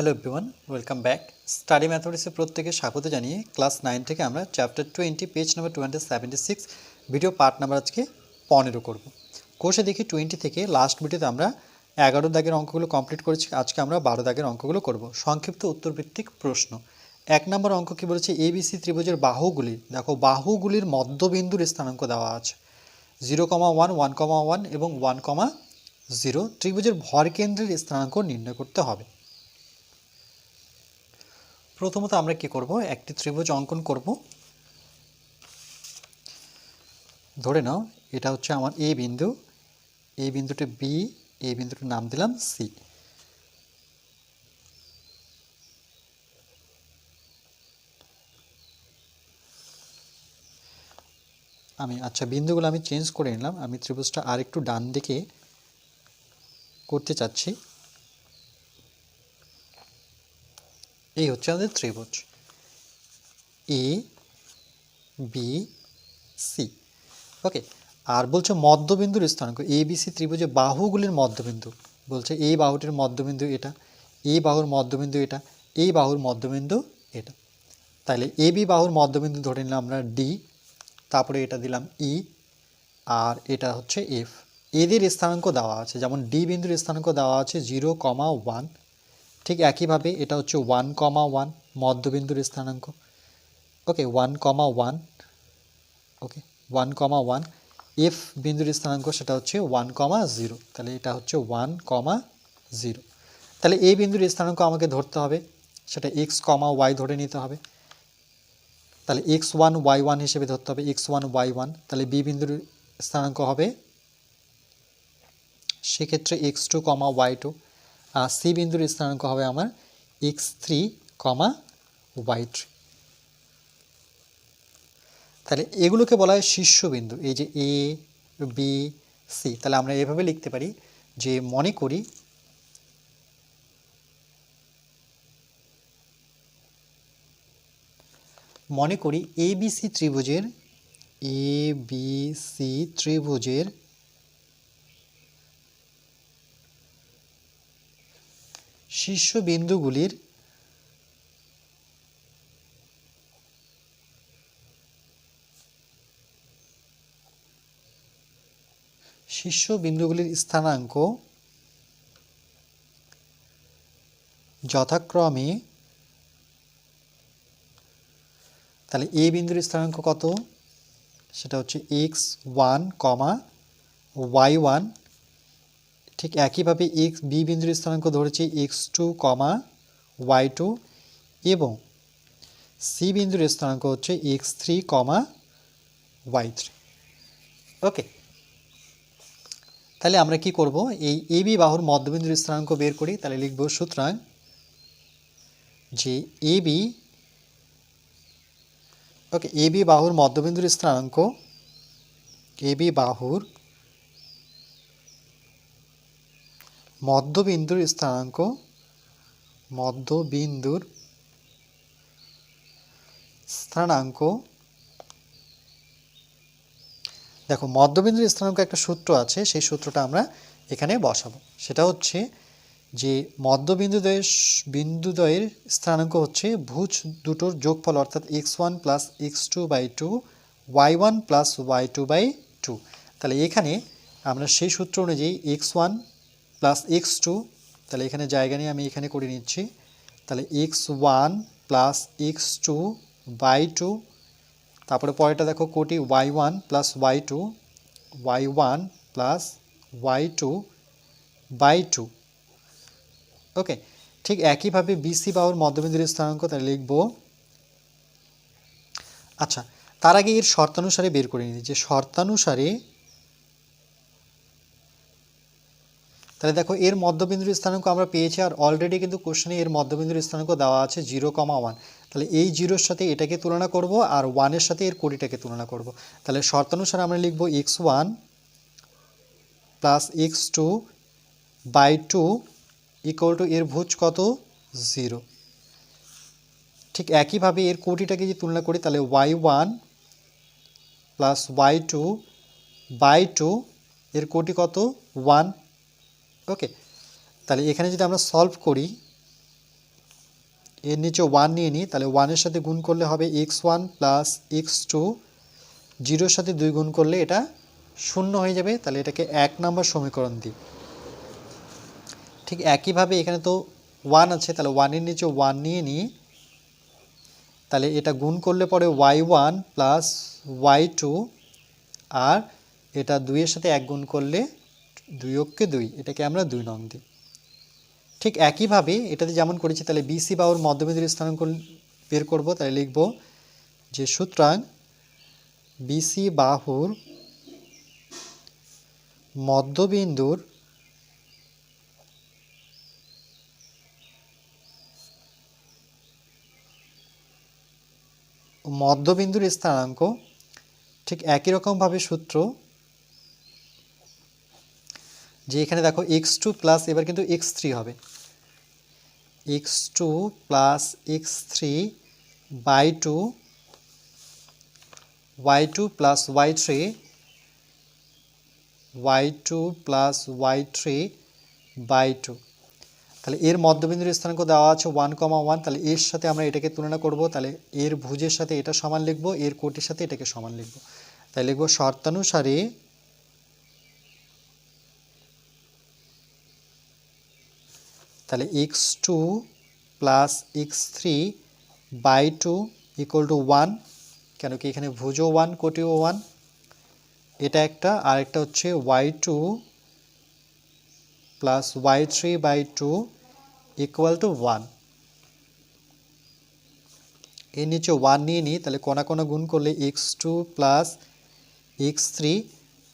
Hello everyone welcome back study ম্যাথমেটিক্সে প্রত্যেকে স্বাগত জানিয়ে ক্লাস নাইন থেকে আমরা chapter twenty page number two video part number আজকে পনেরো করব। কোর্সে দেখি টোয়েন্টি থেকে লাস্ট ভিডিওতে আমরা এগারো দাগের অঙ্কগুলো কমপ্লিট করেছি। আজকে আমরা বারো দাগের অঙ্কগুলো করব। সংক্ষিপ্ত উত্তরভিত্তিক প্রশ্ন। এক নম্বর অঙ্ক কি বলেছে? এবিসি ত্রিভুজের বাহুগুলি। দেখো, বাহুগুলির মধ্যবিন্দুর স্থানাঙ্ক দেওয়া আছে। Zero comma one one comma one এবং ওয়ান কমা জিরো ত্রিভুজের ভরকেন্দ্রের স্থানাঙ্ক নির্ণয় করতে হবে। প্রথমত আমরা কি করব? একটি ত্রিভুজ অঙ্কন করব। ধরে নাও, এটা হচ্ছে আমার এ বিন্দু। এই বিন্দুটি বি এই বিন্দুটির নাম দিলাম সি আমি আচ্ছা বিন্দুগুলো আমি চেঞ্জ করে নিলাম। আমি ত্রিভুজটা আর একটু ডান দিকে করতে চাচ্ছি। এই হচ্ছে আমাদের ত্রিভুজ। এ বি সি ওকে আর বলছে মধ্যবিন্দুর স্থানাঙ্ক। এ বি সি ত্রিভুজে বাহুগুলির মধ্যবিন্দু। বলছে এই বাহুটির মধ্যবিন্দু এটা, এই বাহুর মধ্যবিন্দু এটা, এই বাহুর মধ্যবিন্দু এটা। তাহলে এ বি বাহুর মধ্যবিন্দু ধরে নিলাম আমরা ডি তারপরে এটা দিলাম ই আর এটা হচ্ছে এফ এদের স্থানাঙ্ক দেওয়া আছে, যেমন ডি বিন্দুর স্থানাঙ্ক দেওয়া আছে জিরো কমা ওয়ান ঠিক একইভাবে এটা হচ্ছে ওয়ান কমা ওয়ান মধ্যবিন্দুর স্থানাঙ্ক। Okay one comma one okay one comma one F বিন্দুর স্থানাঙ্ক সেটা হচ্ছে ওয়ান কমা জিরো তাহলে এটা হচ্ছে ওয়ান কমা জিরো তাহলে এই বিন্দুর স্থানাঙ্ক আমাকে ধরতে হবে, সেটা এক্স কমা ওয়াই ধরে নিতে হবে। তাহলে এক্স ওয়ান ওয়াই ওয়ান হিসেবে ধরতে হবে এক্স ওয়ান ওয়াই ওয়ান তাহলে বি বিন্দুর স্থানাঙ্ক হবে সেক্ষেত্রে X two comma Y two C বিন্দুর স্থানাঙ্ক হবে আমার X three comma Y three তাহলে এগুলোকে বলা হয় শীর্ষবিন্দু, এই যে এ, বি, সি। তাহলে আমরা এভাবে লিখতে পারি যে মনে করি মনে করি এ বি সি ত্রিভুজের, এ বি সি ত্রিভুজের শীর্ষবিন্দুগুলির শীর্ষবিন্দুগুলির স্থানাঙ্ক যথাক্রমে, তাহলে এ বিন্দুর স্থানাঙ্ক কত? সেটা হচ্ছে X one comma Y one ঠিক একইভাবে এক্স বি বিন্দুর স্থানাঙ্ক ধরেছি X two comma Y two এবং সি বিন্দুর স্থানাঙ্ক হচ্ছে X three comma Y three okay তাহলে আমরা কি করব? এই এ বি বাহুর মধ্যবিন্দুর স্থানাঙ্ক বের করি, তাহলে লিখব সুতরাং যে A B okay A B বাহুর মধ্যবিন্দুর স্থানাঙ্ক বি বাহুর মধ্যবিন্দুর স্থানাঙ্ক মধ্যবিন্দুর স্থানাঙ্ক। দেখো, মধ্যবিন্দুর স্থানাঙ্ক একটা সূত্র আছে, সেই সূত্রটা আমরা এখানে বসাবো। সেটা হচ্ছে যে মধ্যবিন্দুদ্বয়ের বিন্দুদ্বয়ের স্থানাঙ্ক হচ্ছে ভুজ দুটোর যোগফল, অর্থাৎ X one plus X two by two, Y one plus Y two by two. তাহলে এখানে আমরা সেই সূত্র অনুযায়ী X one plus X two তাহলে এখানে জায়গা নিয়ে আমি এখানে করে নিচ্ছি। তাহলে X one plus X two by two তারপরে পরেরটা দেখো কোটি Y one plus Y two Y one plus Y two by two okay ঠিক একইভাবে বিসি বাহুর মধ্যবিন্দুর স্থানাঙ্ক তাহলে লিখব। আচ্ছা তার আগে এর শর্তানুসারে বের করে নিই যে শর্তানুসারে তাহলে দেখো, এর মধ্যবিন্দুর স্থানাঙ্ক আমরা পেয়েছি আর অলরেডি কিন্তু কোশ্চেনে এর মধ্যবিন্দুর স্থানাঙ্ক দেওয়া আছে জিরো কমা ওয়ান তাহলে এই জিরোর সাথে এটাকে তুলনা করব আর ওয়ানের সাথে এর কোটিটাকে তুলনা করব। তাহলে শর্তানুসারে আমরা লিখব X one plus X two by two equal to এর ভুজ কত? জিরো ঠিক একইভাবে এর কোটিটাকে যদি তুলনা করি, তাহলে Y one plus Y two by two এর কোটি কত? ওয়ান ওকে তাহলে এখানে যদি আমরা সলভ করি, এর নিচে ওয়ান নিয়ে নিই, তাহলে ওয়ানের সাথে গুণ করলে হবে X one plus X two জিরোর সাথে দুই গুণ করলে এটা শূন্য হয়ে যাবে, তাহলে এটাকে এক নম্বর সমীকরণ দিই। ঠিক একইভাবে এখানে তো ওয়ান আছে, তাহলে ওয়ানের নিচে ওয়ান নিয়ে নিই, তাহলে এটা গুণ করলে পরে Y one plus Y two আর এটা দুইয়ের সাথে এক গুণ করলে দুই অক্ষে দুই, এটাকে আমরা দুই নং দিই। ঠিক একইভাবে এটাতে যেমন করেছি, তাহলে বিসি বাহুর মধ্যবিন্দুর স্থানাঙ্ক বের করব, তাহলে লিখব যে সুতরাং বিসি বাহুর মধ্যবিন্দুর মধ্যবিন্দুর স্থানাঙ্ক ঠিক একই রকমভাবে সূত্র যে এখানে দেখো এক্স টু প্লাস এবার কিন্তু এক্স থ্রি হবে। X two plus X three by two Y two plus Y three Y two plus Y three by two তাহলে এর মধ্যবিন্দুর স্থানাঙ্ক দেওয়া আছে ওয়ান কমা ওয়ান তাহলে এর সাথে আমরা এটাকে তুলনা করব। তাহলে এর ভুজের সাথে এটা সমান লিখব, এর কোটির সাথে এটাকে সমান লিখব। তাই লিখব শর্তানুসারে তাহলে X two plus X three by two equal to one কেন কি এখানে ভুজও ওয়ান কোটিও ওয়ান এটা একটা, আর একটা হচ্ছে Y two plus Y three by two equal to ওয়ানের নিচে ওয়ান নিয়ে নিই, তাহলে কোনা কোনা গুণ করলে X two plus X three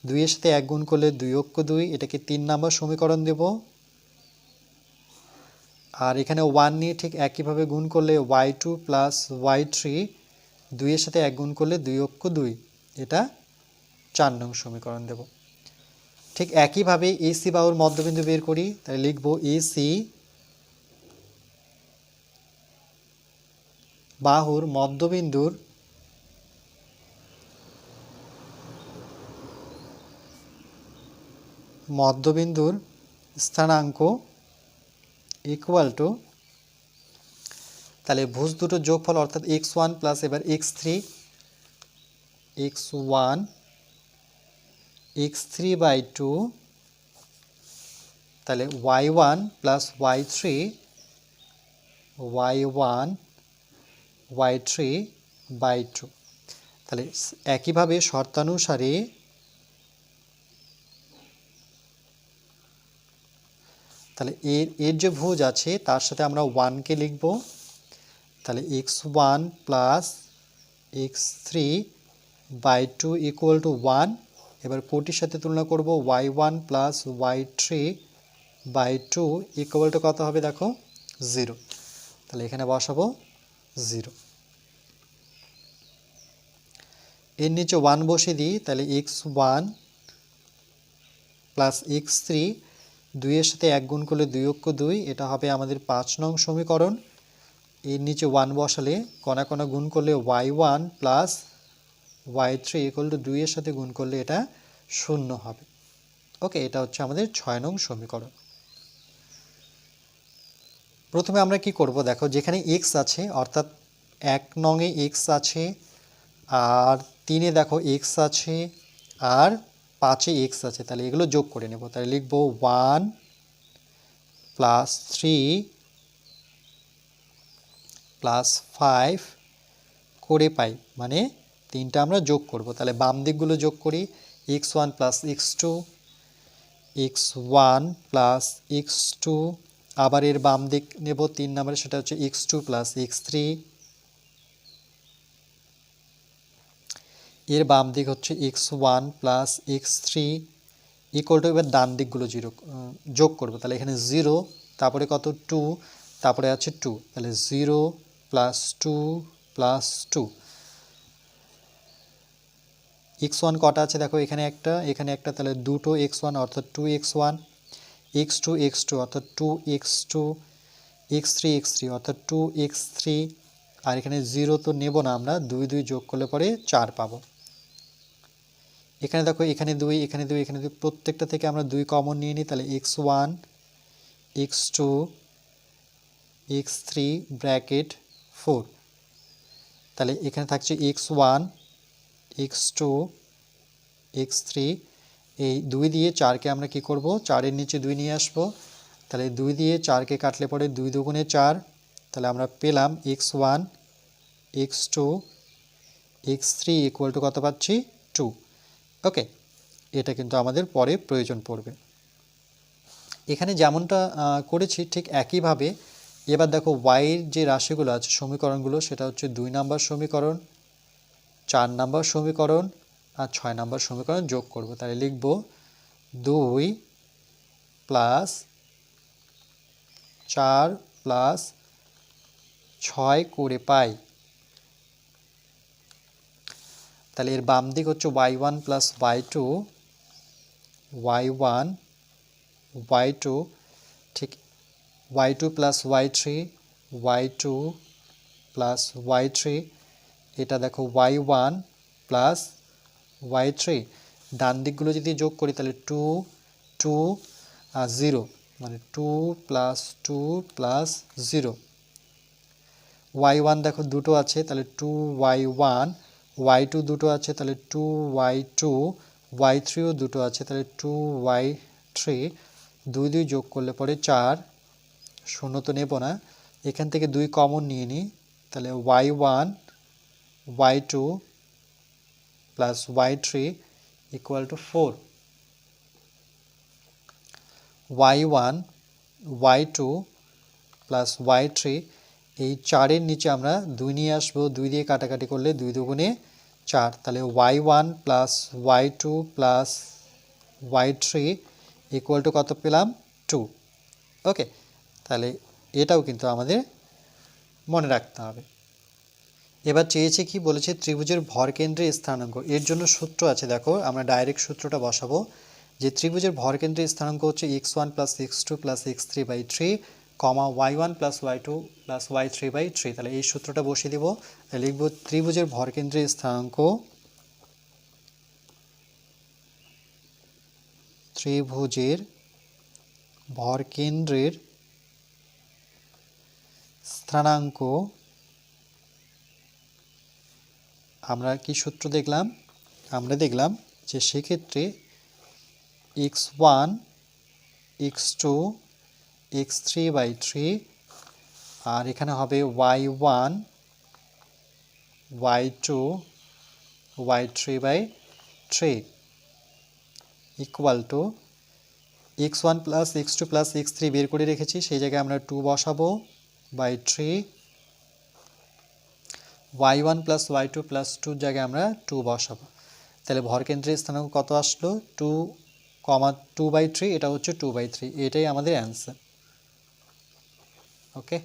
দুইয়ের সাথে এক গুণ করলে দুই অক্ষ দুই, এটাকে তিন নাম্বার সমীকরণ দেব। আর এখানে ওয়ান নিয়ে ঠিক একইভাবে গুণ করলে Y two plus Y three দুইয়ের সাথে এক গুণ করলে দুই অক্ষ দুই। এটা চার নং সমীকরণ দেব। ঠিক একইভাবে এসি বাহুর মধ্যবিন্দু বের করি, তাহলে লিখব এসি বাহুর মধ্যবিন্দুর মধ্যবিন্দুর স্থানাঙ্ক ইকুয়াল টু তাহলে ভুজ দুটো যোগফল অর্থাৎ এক্স ওয়ান প্লাস এবার X three X one X three by two তাহলে Y one plus Y three Y one Y three by two তাহলে একইভাবে শর্তানুসারে তাহলে এর এর যে ভুজ আছে, তার সাথে আমরা ওয়ানকে লিখব। তাহলে X one plus X three by two equal to one এবার কোটির সাথে তুলনা করব Y one plus Y three by two equal to কত হবে দেখো? জিরো তাহলে এখানে বসাবো জিরো এর নিচে ওয়ান বসে দিই, তাহলে X one plus X three দুইয়ের সাথে এক গুণ করলে দুই অক্ষ দুই, এটা হবে আমাদের পাঁচ নং সমীকরণ। এর নিচে ওয়ান বসালে কণা কণা গুণ করলে Y one plus Y three equal to দুইয়ের সাথে গুণ করলে এটা শূন্য হবে। ওকে এটা হচ্ছে আমাদের ছয় নং সমীকরণ। প্রথমে আমরা কি করব? দেখো, যেখানে এক্স আছে, অর্থাৎ এক নংয়ে এক্স আছে, আর তিনে দেখো এক্স আছে, আর পাঁচে এক্স আছে, তাহলে এগুলো যোগ করে নেব। তাহলে লিখব one plus three plus five করে পাই মানে তিনটা আমরা যোগ করব। তাহলে বাম দিকগুলো যোগ করি X one plus X two X one plus X two আবার এর বাম দিক নেব তিন নম্বরে, সেটা হচ্ছে X two plus X three এর বাম দিক হচ্ছে X one plus X three equal to এবার ডান দিকগুলো জিরো যোগ করব। তাহলে এখানে জিরো তারপরে কত? টু তারপরে আছে টু তাহলে zero plus two plus two X one কটা আছে? দেখো, এখানে একটা এখানে একটা, তাহলে দুটো এক্স ওয়ান অর্থাৎ two X one X two X two অর্থাৎ two X two X three X three অর্থাৎ টু এক্স থ্রি আর এখানে জিরো তো নেব না আমরা, দুই দুই যোগ করলে পরে চার পাবো। এখানে দেখো, এখানে দুই এখানে দুই এখানে দুই, প্রত্যেকটা থেকে আমরা দুই কমন নিয়ে নিই, তাহলে X one X two X three bracket four তাহলে এখানে থাকছে X one X two X three এই দুই দিয়ে চারকে আমরা কি করব? চারের নিচে দুই নিয়ে আসব। তাহলে দুই দিয়ে চারকে কাটলে পরে দুই দুগুণে চার। তাহলে আমরা পেলাম X one X two X three equal to কত পাচ্ছি? টু ওকে এটা কিন্তু আমাদের পরে প্রয়োজন পড়বে। এখানে যেমনটা করেছি ঠিক একইভাবে, এবার দেখো ওয়াইয়ের যে রাশিগুলো আছে, সমীকরণগুলো, সেটা হচ্ছে দুই নাম্বার সমীকরণ, চার নাম্বার সমীকরণ আর ছয় নাম্বার সমীকরণ যোগ করব। তাহলে লিখব দুই প্লাস চার প্লাস ছয় করে পাই। তাহলে এর বাম দিক হচ্ছে Y one plus Y two Y one Y two ঠিক Y two plus Y three Y two plus Y three এটা দেখো Y one plus Y three ডান দিকগুলো যদি যোগ করি তাহলে টু টু আর জিরো মানে two plus two plus zero Y one দেখো দুটো আছে, তাহলে two Y one Y two দুটো আছে, তাহলে টু ওয়াই টু ওয়াই থ্রিও দুটো আছে, তাহলে টু ওয়াই থ্রি দুই দুই যোগ করলে পরে চার, শূন্য তো নেব না। এখান থেকে দুই কমন নিয়ে নিই তাহলে Y one Y two plus Y three equal to four Y one Y two plus Y three এই চারের নিচে আমরা দুই নিয়ে আসব। দুই দিয়ে কাটাকাটি করলে দুই দুগুণে চার। তাহলে Y one plus Y two plus Y three equal to কত পেলাম? টু ওকে তাহলে এটাও কিন্তু আমাদের মনে রাখতে হবে। এবার চেয়েছে কি? বলেছে ত্রিভুজের ভরকেন্দ্রের স্থানাঙ্ক। এর জন্য সূত্র আছে, দেখো, আমরা ডাইরেক্ট সূত্রটা বসাবো যে ত্রিভুজের ভরকেন্দ্রের স্থানাঙ্ক হচ্ছে X one plus X two plus X three by three comma Y one plus Y two plus Y three by three. তাহলে এই সূত্রটা বসিয়ে দিব। লিখব ত্রিভুজের ভরকেন্দ্রের স্থানাঙ্ক। ত্রিভুজের ভরকেন্দ্রের স্থানাঙ্ক। আমরা কি সূত্র দেখলাম? আমরা দেখলাম যে সেক্ষেত্রে x one, x two x three by three আর এখানে হবে y one y two y three by three equal to x one plus x two plus x three বের করে রেখেছি। সেই জায়গায় আমরা টু বসাবো by three y one plus y two plus টুর জায়গায় আমরা টু বসাবো। তাহলে ভরকেন্দ্রের স্থানাঙ্ক কত আসলো? Two comma two by three এটা হচ্ছে টু বাই থ্রি এটাই আমাদের অ্যান্সার ওকে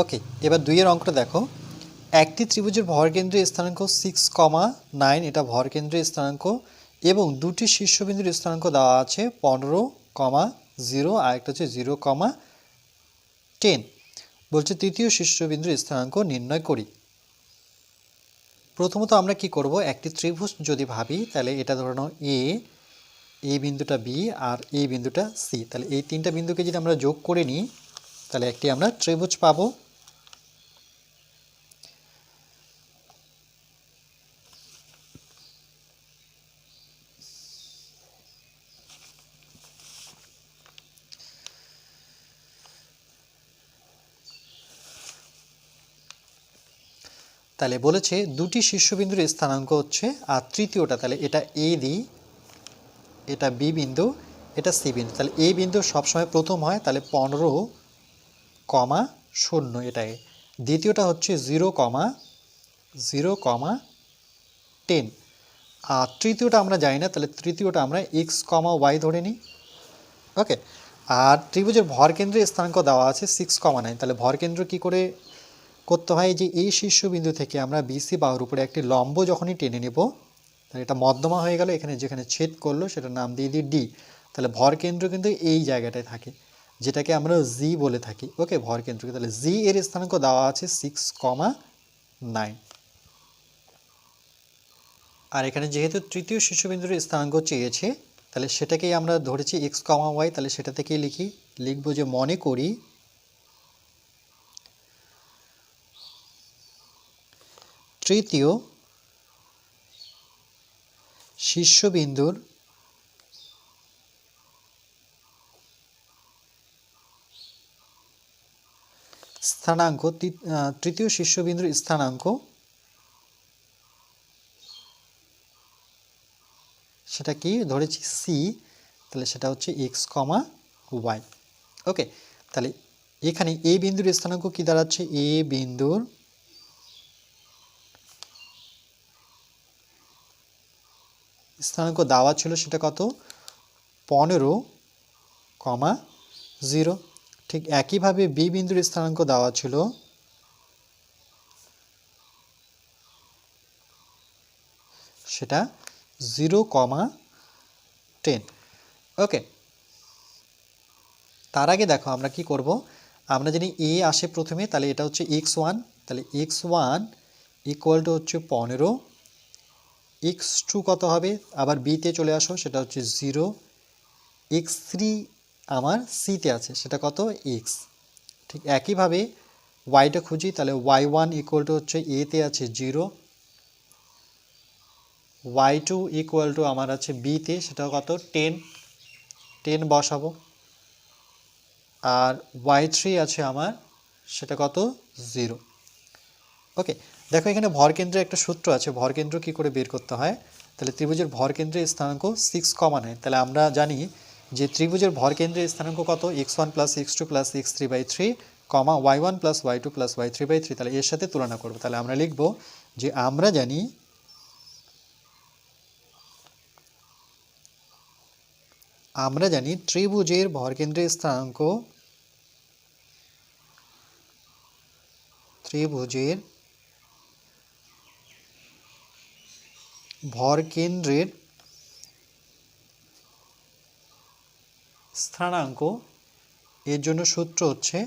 ওকে এবার দুইয়ের অঙ্কটা দেখো। একটি ত্রিভুজের ভরকেন্দ্রের স্থানাঙ্ক সিক্স কমা নাইন এটা ভরকেন্দ্রের স্থানাঙ্ক, এবং দুটি শীর্ষবিন্দুর স্থানাঙ্ক দেওয়া আছে পনেরো কমা জিরো আর একটা হচ্ছে জিরো কমা টেন বলছে তৃতীয় শীর্ষবিন্দুর স্থানাঙ্ক নির্ণয় করি। প্রথমত আমরা কি করব? একটি ত্রিভুজ যদি ভাবি, তাহলে এটা ধরে নাও এ এই বিন্দুটা বি আর এই বিন্দুটা সি তাহলে এই তিনটা বিন্দুকে যদি আমরা যোগ করে নিই, তাহলে একটি আমরা ত্রিভুজ পাবো। তাহলে বলেছে দুটি শীর্ষবিন্দুর স্থানাঙ্ক হচ্ছে, আর তৃতীয়টা তাহলে এটা এ দিই এটা বি বিন্দু, এটা সি বিন্দু। তাহলে এ বিন্দু সবসময় প্রথম হয়, তাহলে পনেরো কমা শূন্য এটাই। দ্বিতীয়টা হচ্ছে zero comma zero comma ten. আর তৃতীয়টা আমরা জানি না, তাহলে তৃতীয়টা আমরা এক্স কমা ওয়াই ধরে নিই। ওকে, আর ত্রিভুজের ভরকেন্দ্রের স্থানাঙ্ক দেওয়া আছে সিক্স কমা নাইন তাহলে ভরকেন্দ্র কি করে করতে হয় যে এই শীর্ষবিন্দু থেকে আমরা বিসি বাহুর উপরে একটি লম্ব যখনই টেনে নেব, তাহলে এটা মধ্যমা হয়ে গেল, এখানে যেখানে ছেদ করল সেটার নাম দিয়ে দিই ডি তাহলে ভরকেন্দ্র কিন্তু এই জায়গাটায় থাকে, যেটাকে আমরা জি বলে থাকি। ওকে ভরকেন্দ্রকে তাহলে জি এর স্থানাঙ্ক দেওয়া আছে সিক্স কমা নাইন আর এখানে যেহেতু তৃতীয় শীর্ষবিন্দুর স্থানাঙ্ক চেয়েছে, তাহলে সেটাকেই আমরা ধরেছি এক্স কমা ওয়াই তাহলে সেটা থেকেই লিখি? লিখব যে মনে করি তৃতীয় শীর্ষবিন্দুর স্থানাঙ্ক তৃতীয় শীর্ষবিন্দুর স্থানাঙ্ক, সেটা কি? ধরেছি সি তাহলে সেটা হচ্ছে এক্স কমা ওয়াই ওকে তাহলে এখানে এ বিন্দুর স্থানাঙ্ক কি দাঁড়াচ্ছে? এ বিন্দুর স্থানাঙ্ক দেওয়া ছিল সেটা কত? পনেরো, কমা জিরো। ঠিক একইভাবে বি বিন্দুর স্থানাঙ্ক দেওয়া ছিল সেটা জিরো, কমা টেন। ওকে। তার আগে দেখো আমরা কি করব? আমরা জানি এ আসে প্রথমে, তাহলে এটা হচ্ছে এক্স ওয়ান, তাহলে এক্স ওয়ান ইকুয়াল টু হচ্ছে পনেরো। এক্স টু কত হবে? আবার বিতে চলে আসো, সেটা হচ্ছে জিরো এক্স থ্রি আমার সিতে আছে, সেটা কত? এক্স ঠিক একইভাবে ওয়াইটা খুঁজি, তাহলে ওয়াই ওয়ান ইকুয়াল টু হচ্ছে এতে আছে zero y two equal to আমার আছে বিতে সেটা কত? টেন টেন বসাবো। আর ওয়াই থ্রি আছে আমার, সেটা কত? জিরো ওকে দেখো, এখানে ভরকেন্দ্রে একটা সূত্র আছে ভরকেন্দ্র কি করে বের করতে হয়? তাহলে ত্রিভুজের ভরকেন্দ্রের স্থানাঙ্ক সিক্স কমা নয় তাহলে আমরা জানি যে ত্রিভুজের ভরকেন্দ্রের স্থানাঙ্ক কত? X one plus x two plus x three by three comma y one plus y two plus y three by three তাহলে এর সাথে তুলনা করব। তাহলে আমরা লিখব যে আমরা জানি আমরা জানি ত্রিভুজের ভরকেন্দ্রের স্থানাঙ্ক ত্রিভুজের ভরকেন্দ্রের স্থানাঙ্ক এর জন্য সূত্র হচ্ছে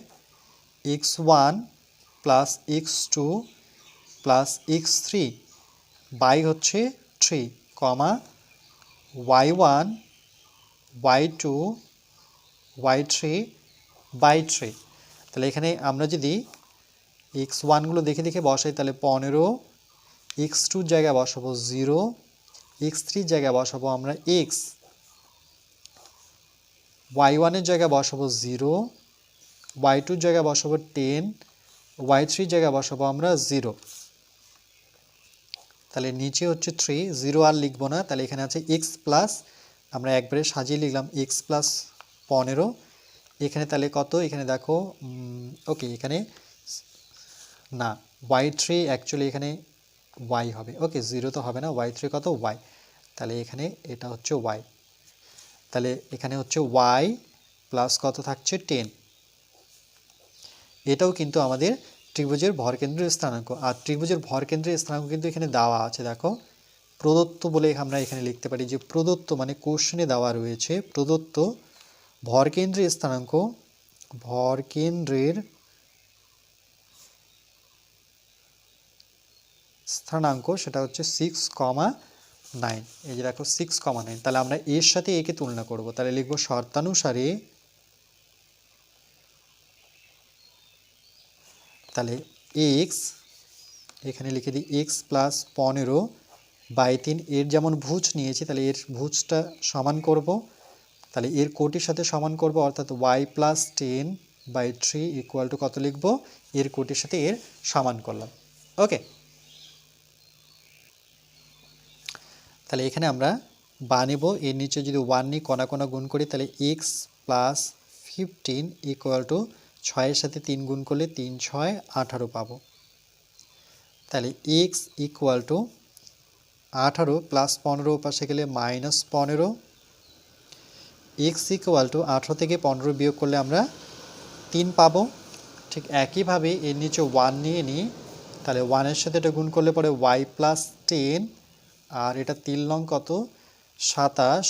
x one plus x two plus x three by হচ্ছে three, comma y one, y two, y three, by three. তাহলে এখানে আমরা যদি এক্স ওয়ানগুলো দেখে দেখে বসাই, তাহলে পনেরো এক্স টুর জায়গায় বসাবো জিরো এক্স থ্রির জায়গায় বসাবো আমরা এক্স ওয়াই ওয়ানের জায়গায় বসাবো জিরো ওয়াই টুর জায়গায় বসাবো টেন ওয়াই থ্রির জায়গায় বসাবো আমরা জিরো তাহলে নিচে হচ্ছে থ্রি জিরো আর লিখব না, তাহলে এখানে আছে এক্স প্লাস আমরা একবারে সাজিয়ে লিখলাম এক্স প্লাস পনেরো, এখানে তাহলে কত? এখানে দেখো ওকে এখানে না ওয়াই থ্রি অ্যাকচুয়ালি এখানে ওয়াই হবে। ওকে জিরো তো হবে না ওয়াই থ্রি কত? ওয়াই তাহলে এখানে এটা হচ্ছে ওয়াই তাহলে এখানে হচ্ছে ওয়াই প্লাস কত থাকছে? টেন এটাও কিন্তু আমাদের ত্রিভুজের ভরকেন্দ্রের স্থানাঙ্ক। আর ত্রিভুজের ভরকেন্দ্রের স্থানাঙ্ক কিন্তু এখানে দেওয়া আছে, দেখো। প্রদত্ত বলে আমরা এখানে লিখতে পারি যে প্রদত্ত মানে কোশ্চেনে দেওয়া রয়েছে প্রদত্ত ভরকেন্দ্রের স্থানাঙ্ক। ভরকেন্দ্রের স্থানাঙ্ক সেটা হচ্ছে সিক্স কমা নাইন এই যে দেখো সিক্স কমা নাইন তাহলে আমরা এর সাথে একে তুলনা করব। তাহলে লিখব শর্তানুসারে তাহলে এক্স এখানে লিখে দিই এক্স প্লাস পনেরো বাই তিন। এর যেমন ভুজ নিয়েছি, তাহলে এর ভুজটা সমান করব। তাহলে এর কোটির সাথে সমান করব, অর্থাৎ y plus ten by three equal to কত লিখব? এর কোটির সাথে এর সমান করলাম। ওকে তাহলে এখানে আমরা বা নেব। এর নিচে যদি ওয়ান নিই কণা কণা গুণ করি, তাহলে x plus fifteen equal to ছয়ের সাথে তিন গুণ করলে তিন, ছয়, আঠারো পাবো। তাহলে এক্স ইকুয়াল টু আঠারো প্লাস পনেরো পাশে গেলে মাইনাস পনেরো। এক্স ইকুয়াল টু আঠেরো থেকে পনেরো বিয়োগ করলে আমরা তিন পাবো। ঠিক একইভাবে এর নিচে ওয়ান নিয়ে নিই, তাহলে ওয়ানের সাথে এটা গুণ করলে পরে ওয়াই প্লাস টেন আর এটা তিন লং কত? সাতাশ।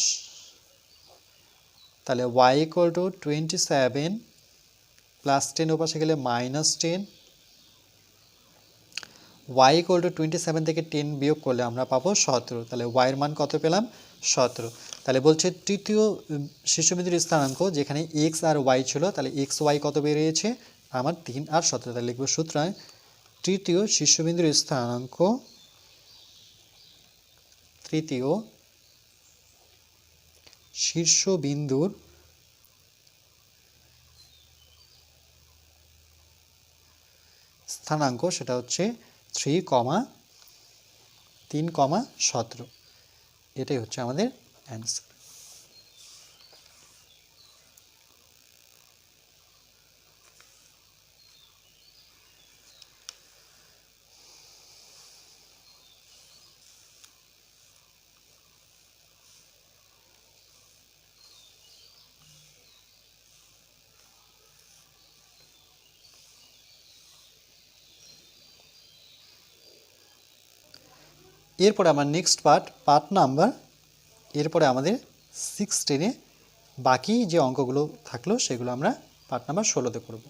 তাহলে y equal to twenty seven plus ten ওপাশে গেলে minus ten y equal to twenty seven থেকে টেন বিয়োগ করলে আমরা পাবো সতেরো। তাহলে ওয়াইয়ের মান কত পেলাম? সতেরো। তাহলে বলছে তৃতীয় উম, শীর্ষবিন্দুর স্থানাঙ্ক যেখানে এক্স আর ওয়াই ছিল তাহলে এক্স ওয়াই কত বেরিয়েছে? আমার তিন আর সতেরো। তাহলে লিখব সুতরাং তৃতীয় শীর্ষবিন্দুর স্থানাঙ্ক তৃতীয় শীর্ষবিন্দুর স্থানাঙ্ক সেটা হচ্ছে থ্রি কমা তিন কমা সতেরো। এটাই হচ্ছে আমাদের অ্যান্সার এরপরে আমার নেক্সট পার্ট পার্ট নাম্বার এরপরে আমাদের সিক্স টেনে বাকি যে অঙ্কগুলো থাকল সেগুলো আমরা পার্ট নাম্বার ষোলোতে করব।